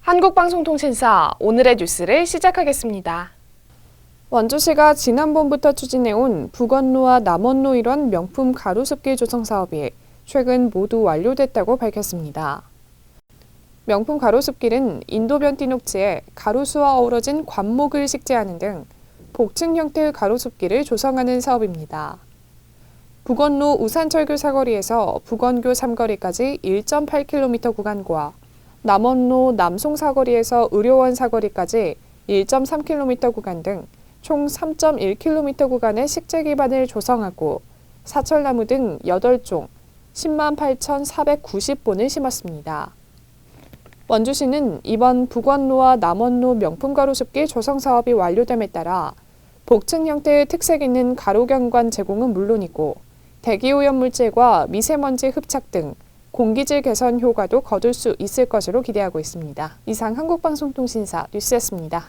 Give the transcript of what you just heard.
한국방송통신사 오늘의 뉴스를 시작하겠습니다. 원주시가 지난번부터 추진해온 북원로와 남원로 일원 명품 가로습길 조성 사업이 최근 모두 완료됐다고 밝혔습니다. 명품 가로습길은 인도변 띠녹지에 가로수와 어우러진 관목을 식재하는 등 복층 형태의 가로습길을 조성하는 사업입니다. 북원로 우산철교 사거리에서 북원교 삼거리까지 1.8km 구간과 남원로 남송 사거리에서 의료원 사거리까지 1.3km 구간 등 총 3.1km 구간의 식재 기반을 조성하고 사철나무 등 8종 10만 8,490본을 심었습니다. 원주시는 이번 북원로와 남원로 명품 가로습길 조성 사업이 완료됨에 따라 복층 형태의 특색 있는 가로경관 제공은 물론이고 대기오염 물질과 미세먼지 흡착 등 공기질 개선 효과도 거둘 수 있을 것으로 기대하고 있습니다. 이상 한국방송통신사 뉴스였습니다.